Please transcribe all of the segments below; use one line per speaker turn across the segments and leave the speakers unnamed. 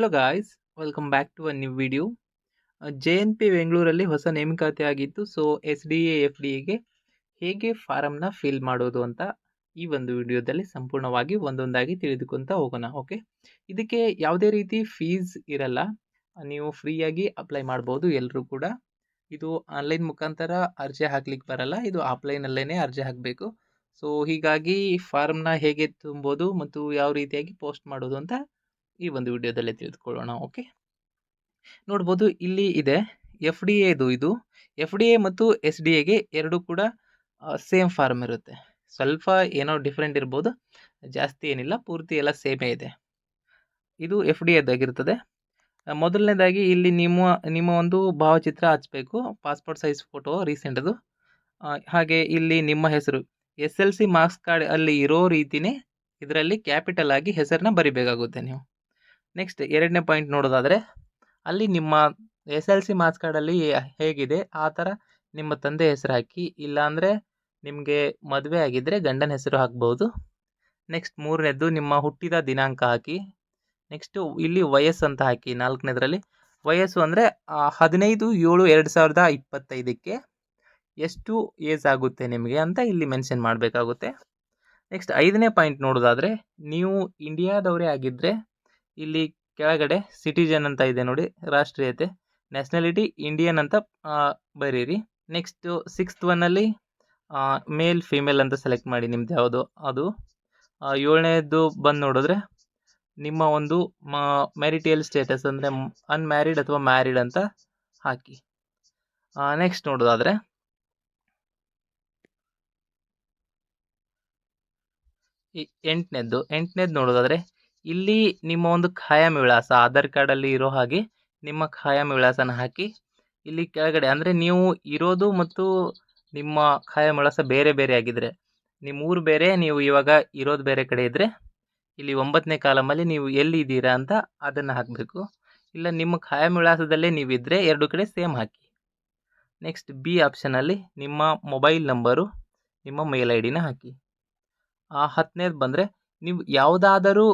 Hello guys welcome back to a new video J N P ಬೆಂಗಳೂರಲ್ಲಿ ಹೊಸ ನೇಮಕಾತಿ ಆಗಿತ್ತು so S D A F D ಎಗೆ ಹೇಗೆ ಫಾರಮ್ನ ಫಿಲ್ ಮಾಡೋದು ಅಂತ ಈ ಒಂದು ವಿಡಿಯೋದಲ್ಲಿ ಸಂಪೂರ್ಣವಾಗಿ ಒಂದೊಂದಾಗಿ ತಿಳಿದುಕೊಂತ ಹೋಗೋಣ ಓಕೆ ಇದಕ್ಕೆ ಯಾವುದೇ ರೀತಿ ಫೀಸ್ ಇರಲ್ಲ. ನೀವು ಫ್ರೀಯಾಗಿ ಅಪ್ಲೈ ಮಾಡ್ಬೋದು ಎಲ್ಲರೂ ಕೂಡ. ಇದು ಆನ್ಲೈನ್ ಮುಖಾಂತರ ಅರ್ಜಿ ಹಾಕ್ಲಿಕ್ಕೆ ಬರಲ್ಲ. ಇದು ಆಫ್ಲೈನಲ್ಲೇ ಅರ್ಜಿ ಹಾಕಬೇಕು. ಸೊ ಹೀಗಾಗಿ ಫಾರ್ಮ್ನ ಹೇಗೆ ತುಂಬೋದು ಮತ್ತು ಯಾವ ರೀತಿಯಾಗಿ ಪೋಸ್ಟ್ ಮಾಡೋದು ಅಂತ ಈ ಒಂದು ವಿಡಿಯೋದಲ್ಲಿ ತಿಳಿದುಕೊಳ್ಳೋಣ, ಓಕೆ? ನೋಡ್ಬೋದು ಇಲ್ಲಿ ಇದೆ ಎಫ್ ಡಿ ಎದು ಇದು. ಎಫ್ ಡಿ ಎ ಮತ್ತು ಎಸ್ ಡಿ ಎಗೆ ಎರಡು ಕೂಡ ಸೇಮ್ ಫಾರ್ಮ್ ಇರುತ್ತೆ. ಸ್ವಲ್ಪ ಏನೋ ಡಿಫ್ರೆಂಟ್ ಇರ್ಬೋದು, ಜಾಸ್ತಿ ಏನಿಲ್ಲ, ಪೂರ್ತಿ ಎಲ್ಲ ಸೇಮೇ ಇದೆ. ಇದು ಎಫ್ ಡಿ ಎದಾಗಿರ್ತದೆ ಮೊದಲನೇದಾಗಿ ಇಲ್ಲಿ ನಿಮ್ಮ ನಿಮ್ಮ ಒಂದು ಭಾವಚಿತ್ರ ಹಚ್ಚಬೇಕು ಪಾಸ್ಪೋರ್ಟ್ ಸೈಜ್ ಫೋಟೋ ರೀಸೆಂಟದು ಹಾಗೆ ಇಲ್ಲಿ ನಿಮ್ಮ ಹೆಸರು. S L C marks card ಅಲ್ಲಿ ಇರೋ ರೀತಿನೇ ಇದರಲ್ಲಿ ಕ್ಯಾಪಿಟಲ್ ಆಗಿ ಹೆಸರನ್ನ ಬರಿಬೇಕಾಗುತ್ತೆ ನೀವು. ನೆಕ್ಸ್ಟ್ ಎರಡನೇ ಪಾಯಿಂಟ್ ನೋಡೋದಾದರೆ, ಅಲ್ಲಿ ನಿಮ್ಮ ಎಸ್ ಎಲ್ ಸಿ ಮಾರ್ಕ್ಸ್ ಕಾರ್ಡಲ್ಲಿ ಹೇಗಿದೆ, ಆ ಥರ ನಿಮ್ಮ ತಂದೆ ಹೆಸರು ಹಾಕಿ, ಇಲ್ಲಾಂದರೆ ನಿಮಗೆ ಮದುವೆ ಆಗಿದ್ದರೆ ಗಂಡನ ಹೆಸರು ಹಾಕ್ಬೋದು. ನೆಕ್ಸ್ಟ್ ಮೂರನೇದು ನಿಮ್ಮ ಹುಟ್ಟಿದ ದಿನಾಂಕ ಹಾಕಿ ನೆಕ್ಸ್ಟು ಇಲ್ಲಿ ವಯಸ್ಸು ಅಂತ ಹಾಕಿ, ನಾಲ್ಕನೇದರಲ್ಲಿ ವಯಸ್ಸು ಅಂದರೆ ಹದಿನೈದು ಏಳು ಎರಡು ಸಾವಿರದ ಇಪ್ಪತ್ತೈದಕ್ಕೆ ಎಷ್ಟು ಏಜ್ ಆಗುತ್ತೆ ನಿಮಗೆ ಅಂತ ಇಲ್ಲಿ ಮೆನ್ಷನ್ ಮಾಡಬೇಕಾಗುತ್ತೆ. ನೆಕ್ಸ್ಟ್ ಐದನೇ ಪಾಯಿಂಟ್ ನೋಡೋದಾದರೆ, ನೀವು ಇಂಡಿಯಾದವರೇ ಆಗಿದ್ದರೆ ಇಲ್ಲಿ ಕೆಳಗಡೆ ಸಿಟಿಜನ್ ಅಂತ ಇದೆ ನೋಡಿ, ರಾಷ್ಟ್ರೀಯತೆ ನ್ಯಾಷನಾಲಿಟಿ ಇಂಡಿಯನ್ ಅಂತ ಬರೀರಿ. ನೆಕ್ಸ್ಟು ಸಿಕ್ಸ್ತ್ ಒನ್ನಲ್ಲಿ ಮೇಲ್ ಫಿಮೇಲ್ ಅಂತ ಸೆಲೆಕ್ಟ್ ಮಾಡಿ ನಿಮ್ದು ಯಾವುದು? ಅದು ಏಳನೇದು ಬಂದು ನೋಡಿದ್ರೆ, ನಿಮ್ಮ ಒಂದು ಮ್ಯಾರಿಟಿಯಲ್ ಸ್ಟೇಟಸ್ ಅಂದರೆ ಅನ್ಮ್ಯಾರಿಡ್ ಅಥವಾ ಮ್ಯಾರಿಡ್ ಅಂತ ಹಾಕಿ. ನೆಕ್ಸ್ಟ್ ನೋಡೋದಾದರೆ, ಈ ಎಂಟನೇದ್ದು ಎಂಟನೇದು ನೋಡೋದಾದರೆ ಇಲ್ಲಿ ನಿಮ್ಮ ಒಂದು ಖಾಯಂ ವಿಳಾಸ, ಆಧಾರ್ ಕಾರ್ಡಲ್ಲಿ ಇರೋ ಹಾಗೆ ನಿಮ್ಮ ಖಾಯಂ ವಿಳಾಸನ ಹಾಕಿ, ಇಲ್ಲಿ ಕೆಳಗಡೆ ಅಂದರೆ ನೀವು ಇರೋದು ಮತ್ತು ನಿಮ್ಮ ಖಾಯಂ ವಿಳಾಸ ಬೇರೆ ಬೇರೆ ಆಗಿದ್ದರೆ ನಿಮ್ಮ ಊರು ಬೇರೆ, ನೀವು ಇವಾಗ ಇರೋದು ಬೇರೆ ಕಡೆ ಇದ್ದರೆ ಇಲ್ಲಿ ಒಂಬತ್ತನೇ ಕಾಲಮಲ್ಲಿ ನೀವು ಎಲ್ಲಿದ್ದೀರಾ ಅಂತ ಅದನ್ನು ಹಾಕಬೇಕು. ಇಲ್ಲ ನಿಮ್ಮ ಖಾಯಂ ವಿಳಾಸದಲ್ಲೇ ನೀವಿದ್ದರೆ ಎರಡು ಕಡೆ ಸೇಮ್ ಹಾಕಿ. ನೆಕ್ಸ್ಟ್ ಬಿ ಆಪ್ಷನಲ್ಲಿ ನಿಮ್ಮ ಮೊಬೈಲ್ ನಂಬರು, ನಿಮ್ಮ ಮೇಲ್ ಐ ಡಿನ ಹಾಕಿ. ಆ ಹತ್ತನೇದು ಬಂದರೆ ನೀವು ಯಾವುದಾದರೂ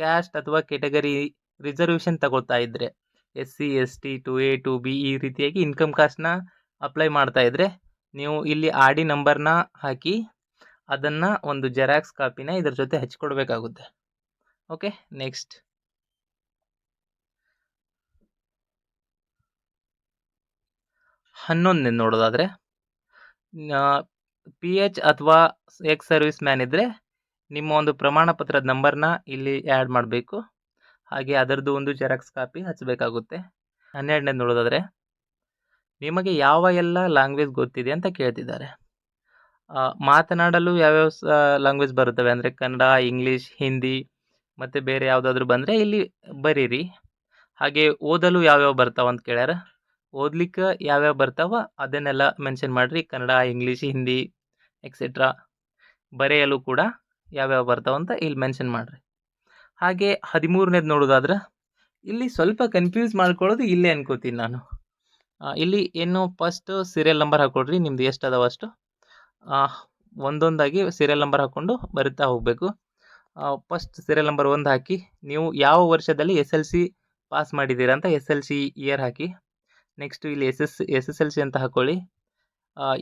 ಕ್ಯಾಸ್ಟ್ ಅಥವಾ ಕೆಟಗರಿ ರಿಸರ್ವೇಷನ್ ತಗೊಳ್ತಾ ಇದ್ದರೆ S C S T two A two B ಈ ರೀತಿಯಾಗಿ ಇನ್ಕಮ್ ಕಾಸ್ಟ್ನ ಅಪ್ಲೈ ಮಾಡ್ತಾ ಇದ್ದರೆ ನೀವು ಇಲ್ಲಿ ಆರ್ ಡಿ ನಂಬರ್ನ ಹಾಕಿ, ಅದನ್ನು ಒಂದು ಜೆರಾಕ್ಸ್ ಕಾಪಿನ ಇದ್ರ ಜೊತೆ ಹಚ್ಕೊಡ್ಬೇಕಾಗುತ್ತೆ. ಓಕೆ ನೆಕ್ಸ್ಟ್ ಹನ್ನೊಂದನೇ ನೋಡೋದಾದರೆ ಪಿ ಎಚ್ ಅಥವಾ ಎಕ್ಸ್ ಸರ್ವಿಸ್ ಮ್ಯಾನ್ ಇದ್ದರೆ ನಿಮ್ಮ ಒಂದು ಪ್ರಮಾಣ ಪತ್ರದ ನಂಬರ್ನ ಇಲ್ಲಿ ಆ್ಯಡ್ ಮಾಡಬೇಕು. ಹಾಗೆ ಅದರದ್ದು ಒಂದು ಜೆರಾಕ್ಸ್ ಕಾಪಿ ಹಚ್ಚಬೇಕಾಗುತ್ತೆ ಹನ್ನೆರಡನೇ ನೋಡೋದಾದರೆ, ನಿಮಗೆ ಯಾವ ಎಲ್ಲ ಲ್ಯಾಂಗ್ವೇಜ್ ಗೊತ್ತಿದೆ ಅಂತ ಕೇಳ್ತಿದ್ದಾರೆ. ಮಾತನಾಡಲು ಯಾವ್ಯಾವ ಲ್ಯಾಂಗ್ವೇಜ್ ಬರುತ್ತವೆ? ಅಂದರೆ ಕನ್ನಡ, ಇಂಗ್ಲೀಷ್, ಹಿಂದಿ, ಮತ್ತು ಬೇರೆ ಯಾವುದಾದ್ರೂ ಬಂದರೆ ಇಲ್ಲಿ ಬರೀರಿ. ಹಾಗೆ ಓದಲು ಯಾವ್ಯಾವ ಬರ್ತಾವ ಅಂತ ಕೇಳ್ಯಾರ? ಓದ್ಲಿಕ್ಕೆ ಯಾವ್ಯಾವ ಬರ್ತಾವ? ಅದನ್ನೆಲ್ಲ ಮೆನ್ಷನ್ ಮಾಡಿರಿ. ಕನ್ನಡ, ಇಂಗ್ಲೀಷ್, ಹಿಂದಿ ಎಕ್ಸೆಟ್ರಾ ಬರೆಯಲು ಕೂಡ ಯಾವ್ಯಾವ ಬರ್ತಾವ ಅಂತ ಇಲ್ಲಿ ಮೆನ್ಷನ್ ಮಾಡಿರಿ. ಹಾಗೆ ಹದಿಮೂರನೇದು ನೋಡೋದಾದ್ರೆ, ಇಲ್ಲಿ ಸ್ವಲ್ಪ ಕನ್ಫ್ಯೂಸ್ ಮಾಡ್ಕೊಳ್ಳೋದು ಇಲ್ಲೇ ಅನ್ಕೋತೀನಿ ನಾನು. ಇಲ್ಲಿ ಏನು ಫಸ್ಟ್ ಸೀರಿಯಲ್ ನಂಬರ್ ಹಾಕೊಡ್ರಿ, ನಿಮ್ದು ಎಷ್ಟು ಅದಾವ ಅಷ್ಟು? ಒಂದೊಂದಾಗಿ ಸೀರಿಯಲ್ ನಂಬರ್ ಹಾಕ್ಕೊಂಡು ಬರುತ್ತಾ ಹೋಗಬೇಕು. ಫಸ್ಟ್ ಸೀರಿಯಲ್ ನಂಬರ್ ಒಂದು ಹಾಕಿ, ನೀವು ಯಾವ ವರ್ಷದಲ್ಲಿ ಎಸ್ ಎಲ್ ಸಿ ಪಾಸ್ ಮಾಡಿದ್ದೀರಾ ಅಂತ ಎಸ್ ಎಲ್ ಸಿ ಇಯರ್ ಹಾಕಿ. ನೆಕ್ಸ್ಟು ಇಲ್ಲಿ S S S S L C ಅಂತ ಹಾಕ್ಕೊಳ್ಳಿ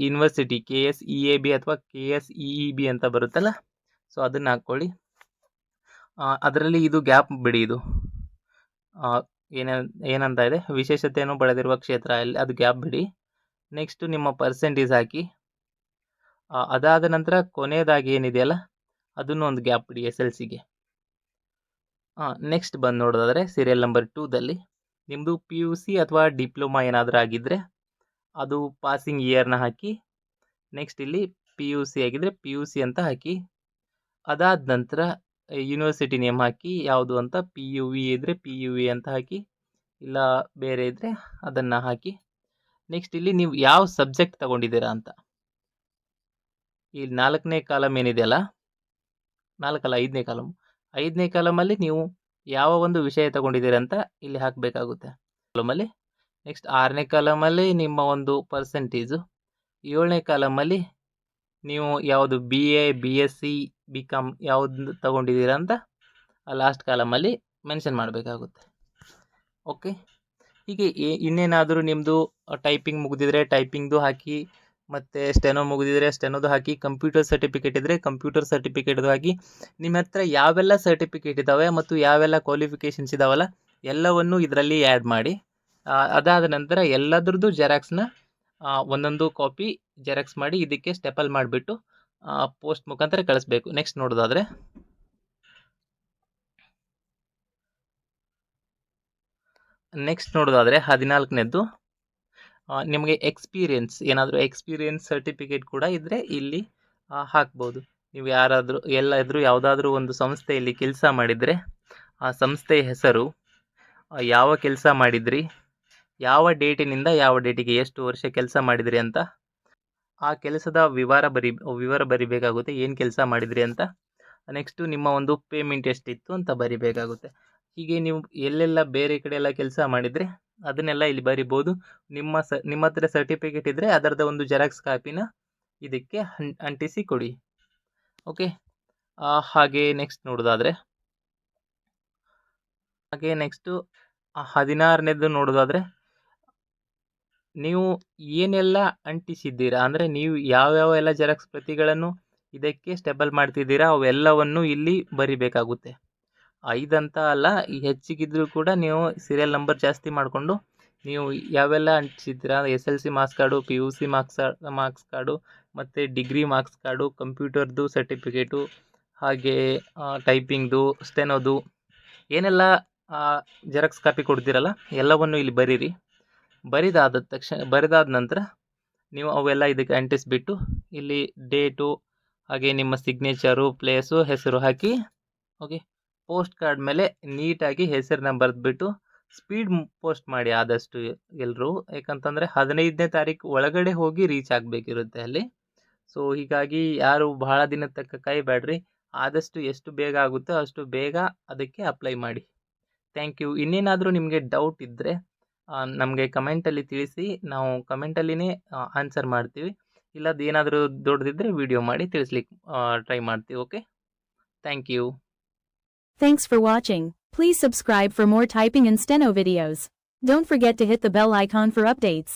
university K S E A B ಅಥವಾ K S E E B ಅಂತ ಬರುತ್ತಲ್ಲ? ಸೊ ಅದನ್ನು ಹಾಕ್ಕೊಳ್ಳಿ. ಅದರಲ್ಲಿ ಇದು ಗ್ಯಾಪ್ ಬಿಡಿ ಇದು. ಏನಂತ ಇದೆ? ವಿಶೇಷತೆಯನ್ನು ಪಡೆದಿರುವ ಕ್ಷೇತ್ರ. ಅಲ್ಲಿ ಅದು ಗ್ಯಾಪ್ ಬಿಡಿ. ನೆಕ್ಸ್ಟು ನಿಮ್ಮ ಪರ್ಸೆಂಟೇಜ್ ಹಾಕಿ. ಅದಾದ ನಂತರ ಕೊನೆಯದಾಗಿ ಏನಿದೆಯಲ್ಲ? ಅದನ್ನು ಒಂದು ಗ್ಯಾಪ್ ಬಿಡಿ ಎಸ್ ಎಲ್ ಸಿಗೆ ನೆಕ್ಸ್ಟ್ ಬಂದು ನೋಡೋದಾದರೆ ಸೀರಿಯಲ್ ನಂಬರ್ ಟೂದಲ್ಲಿ ನಿಮ್ಮದು ಪಿ ಯು ಸಿ ಅಥವಾ ಡಿಪ್ಲೊಮಾ ಏನಾದರೂ ಆಗಿದ್ದರೆ ಅದು ಪಾಸಿಂಗ್ ಇಯರ್ನ ಹಾಕಿ. ನೆಕ್ಸ್ಟ್ ಇಲ್ಲಿ ಪಿ ಯು ಸಿ ಆಗಿದ್ದರೆ ಪಿ ಯು ಸಿ ಅಂತ ಹಾಕಿ. ಅದಾದ ನಂತರ ಯೂನಿವರ್ಸಿಟಿ ನೇಮ್ ಹಾಕಿ, ಯಾವುದು ಅಂತ ಪಿ ಯು ವಿ ಇದ್ದರೆ ಪಿ ಯು ವಿ ಅಂತ ಹಾಕಿ, ಇಲ್ಲ ಬೇರೆ ಇದ್ದರೆ ಅದನ್ನು ಹಾಕಿ. ನೆಕ್ಸ್ಟ್ ಇಲ್ಲಿ ನೀವು ಯಾವ ಸಬ್ಜೆಕ್ಟ್ ತಗೊಂಡಿದ್ದೀರಾ ಅಂತ. ಇಲ್ಲಿ ನಾಲ್ಕನೇ ಕಾಲಮ್ ಏನಿದೆಯಲ್ಲ ನಾಲ್ಕಲ್ಲ, ಐದನೇ ಕಾಲಮ್. ಐದನೇ ಕಾಲಮಲ್ಲಿ ನೀವು ಯಾವ ಒಂದು ವಿಷಯ ತಗೊಂಡಿದ್ದೀರಾ ಅಂತ ಇಲ್ಲಿ ಹಾಕಬೇಕಾಗುತ್ತೆ. ಕಾಲಮಲ್ಲಿ ನೆಕ್ಸ್ಟ್ ಆರನೇ ಕಾಲಮಲ್ಲಿ ನಿಮ್ಮ ಒಂದು ಪರ್ಸೆಂಟೇಜು ಏಳನೇ ಕಾಲಮಲ್ಲಿ ನೀವು ಯಾವುದು B A B S C B com ಯಾವ್ದು ತಗೊಂಡಿದ್ದೀರಾ ಅಂತ ಆ ಲಾಸ್ಟ್ ಕಾಲಮಲ್ಲಿ ಮೆನ್ಷನ್ ಮಾಡಬೇಕಾಗುತ್ತೆ. ಓಕೆ ಹೀಗೆ ಇನ್ನೇನಾದರೂ ನಿಮ್ಮದು ಟೈಪಿಂಗ್ ಮುಗಿದಿದ್ರೆ ಟೈಪಿಂಗ್ದು ಹಾಕಿ, ಮತ್ತು ಸ್ಟೆನೋ ಮುಗಿದಿದ್ರೆ ಸ್ಟೆನೋದು ಹಾಕಿ ಕಂಪ್ಯೂಟರ್ ಸರ್ಟಿಫಿಕೇಟ್ ಇದ್ದರೆ ಕಂಪ್ಯೂಟರ್ ಸರ್ಟಿಫಿಕೇಟ್ದು ಹಾಕಿ, ನಿಮ್ಮ ಹತ್ರ ಯಾವೆಲ್ಲ ಸರ್ಟಿಫಿಕೇಟ್ ಇದ್ದಾವೆ ಮತ್ತು ಯಾವೆಲ್ಲ ಕ್ವಾಲಿಫಿಕೇಷನ್ಸ್ ಇದಾವಲ್ಲ ಎಲ್ಲವನ್ನು ಇದರಲ್ಲಿ ಆ್ಯಡ್ ಮಾಡಿ ಅದಾದ ನಂತರ ಎಲ್ಲದ್ರದ್ದು ಜೆರಾಕ್ಸ್ನ ಒಂದೊಂದು ಕಾಪಿ ಜೆರಾಕ್ಸ್ ಮಾಡಿ ಇದಕ್ಕೆ ಸ್ಟೆಪಲ್ ಮಾಡಿಬಿಟ್ಟು ಪೋಸ್ಟ್ ಮುಖಾಂತರ ಕಳಿಸ್ಬೇಕು. ನೆಕ್ಸ್ಟ್ ನೋಡೋದಾದರೆ. ನೆಕ್ಸ್ಟ್ ನೋಡೋದಾದರೆ ಹದಿನಾಲ್ಕನೇದ್ದು. ನಿಮಗೆ ಎಕ್ಸ್ಪೀರಿಯನ್ಸ್ ಏನಾದರೂ ಎಕ್ಸ್ಪೀರಿಯನ್ಸ್ ಸರ್ಟಿಫಿಕೇಟ್ ಕೂಡ ಇದ್ದರೆ ಇಲ್ಲಿ ಹಾಕ್ಬೋದು. ನೀವು ಯಾರಾದರೂ, ಎಲ್ಲಾದರೂ ಯಾವುದಾದ್ರೂ ಒಂದು ಸಂಸ್ಥೆಯಲ್ಲಿ ಕೆಲಸ ಮಾಡಿದರೆ, ಆ ಸಂಸ್ಥೆಯ ಹೆಸರು ಯಾವ ಕೆಲಸ ಮಾಡಿದ್ರಿ, ಯಾವ ಡೇಟಿನಿಂದ ಯಾವ ಡೇಟಿಗೆ ಎಷ್ಟು ವರ್ಷ ಕೆಲಸ ಮಾಡಿದ್ರಿ ಅಂತ ಆ ಕೆಲಸದ ವಿವರ ಬರಿ, ವಿವರ ಬರಿಬೇಕಾಗುತ್ತೆ. ಏನು ಕೆಲಸ ಮಾಡಿದ್ರಿ ಅಂತ? ನೆಕ್ಸ್ಟು ನಿಮ್ಮ ಒಂದು ಪೇಮೆಂಟ್ ಎಷ್ಟಿತ್ತು ಅಂತ ಬರಿಬೇಕಾಗುತ್ತೆ. ಹೀಗೆ ನೀವು ಎಲ್ಲೆಲ್ಲ ಬೇರೆ ಕಡೆ ಎಲ್ಲ ಕೆಲಸ ಮಾಡಿದರೆ ಅದನ್ನೆಲ್ಲ ಇಲ್ಲಿ ಬರಿಬೋದು. ನಿಮ್ಮ ಸ, ನಿಮ್ಮ ಹತ್ರ ಸರ್ಟಿಫಿಕೇಟ್ ಇದ್ದರೆ ಅದರದ ಒಂದು ಜೆರಾಕ್ಸ್ ಕಾಪಿನ ಇದಕ್ಕೆ ಅಂ ಅಂಟಿಸಿ ಕೊಡಿ. ಓಕೆ ಹಾಗೆ ನೆಕ್ಸ್ಟ್ ನೋಡೋದಾದರೆ. ಹಾಗೆ ನೆಕ್ಸ್ಟು ಹದಿನಾರನೇದು ನೋಡೋದಾದರೆ. ನೀವು ಏನೆಲ್ಲ ಅಂಟಿಸಿದ್ದೀರಾ? ಅಂದರೆ ನೀವು ಯಾವ್ಯಾವ ಎಲ್ಲ ಜೆರಾಕ್ಸ್ ಪ್ರತಿಗಳನ್ನು ಇದಕ್ಕೆ ಸ್ಟೆಬಲ್ ಮಾಡ್ತಿದ್ದೀರಾ? ಅವೆಲ್ಲವನ್ನು ಇಲ್ಲಿ ಬರಿಬೇಕಾಗುತ್ತೆ. ಐದಂತ ಅಲ್ಲ ಹೆಚ್ಚಿಗಿದ್ರೂ ಕೂಡ ನೀವು ಸೀರಿಯಲ್ ನಂಬರ್ ಜಾಸ್ತಿ ಮಾಡಿಕೊಂಡು ನೀವು ಯಾವೆಲ್ಲ ಅಂಟಿಸಿದ್ದೀರಾ? S L C marks card P U C marks marks card ಮತ್ತು ಡಿಗ್ರಿ ಮಾರ್ಕ್ಸ್ ಕಾರ್ಡು ಕಂಪ್ಯೂಟರ್ದು ಸರ್ಟಿಫಿಕೇಟು ಹಾಗೆ ಟೈಪಿಂಗ್ದು ಸ್ಟೆನೋದು ಏನೆಲ್ಲ ಜೆರಾಕ್ಸ್ ಕಾಪಿ ಕೊಡ್ತೀರಲ್ಲ, ಎಲ್ಲವನ್ನು ಇಲ್ಲಿ ಬರೀರಿ. ಬರಿದಾದ ತಕ್ಷಣ, ಬರಿದಾದ ನಂತರ ನೀವು ಅವೆಲ್ಲ ಇದಕ್ಕೆ ಅಂಟಿಸ್ಬಿಟ್ಟು ಇಲ್ಲಿ ಡೇಟು ಹಾಗೆ ನಿಮ್ಮ ಸಿಗ್ನೇಚರು ಪ್ಲೇಸು ಹೆಸರು ಹಾಕಿ ಓಕೆ ಪೋಸ್ಟ್ ಕಾರ್ಡ್ ಮೇಲೆ ನೀಟಾಗಿ ಹೆಸರನ್ನ ಬರೆದ್ಬಿಟ್ಟು ಸ್ಪೀಡ್ ಪೋಸ್ಟ್ ಮಾಡಿ ಆದಷ್ಟು ಎಲ್ಲರೂ ಯಾಕಂತಂದರೆ ಹದಿನೈದನೇ ತಾರೀಕು ಒಳಗಡೆ ಹೋಗಿ ರೀಚ್ ಆಗಬೇಕಿರುತ್ತೆ ಅಲ್ಲಿ. ಸೊ ಹೀಗಾಗಿ ಯಾರು ಬಹಳ ದಿನದ ತಕ್ಕ ಕಾಯಬೇಡ್ರಿ ಆದಷ್ಟು ಎಷ್ಟು ಬೇಗ ಆಗುತ್ತೋ ಅಷ್ಟು ಬೇಗ ಅದಕ್ಕೆ ಅಪ್ಲೈ ಮಾಡಿ. ಥ್ಯಾಂಕ್ ಯು ಇನ್ನೇನಾದರೂ ನಿಮಗೆ ಡೌಟ್ ಇದ್ದರೆ ನಮಗೆ ಕಮೆಂಟಲ್ಲಿ ತಿಳಿಸಿ ನಾವು ಕಮೆಂಟಲ್ಲಿನೇ ಆನ್ಸರ್ ಮಾಡ್ತೀವಿ ಇಲ್ಲದ ಏನಾದರೂ ದೊಡ್ಡದಿದ್ದರೆ ವಿಡಿಯೋ ಮಾಡಿ ತಿಳಿಸ್ಲಿಕ್ಕೆ ಟ್ರೈ ಮಾಡ್ತೀವಿ okay thank you
Thanks for watching. Please subscribe for more typing and steno videos. Don't forget to hit the bell icon for updates.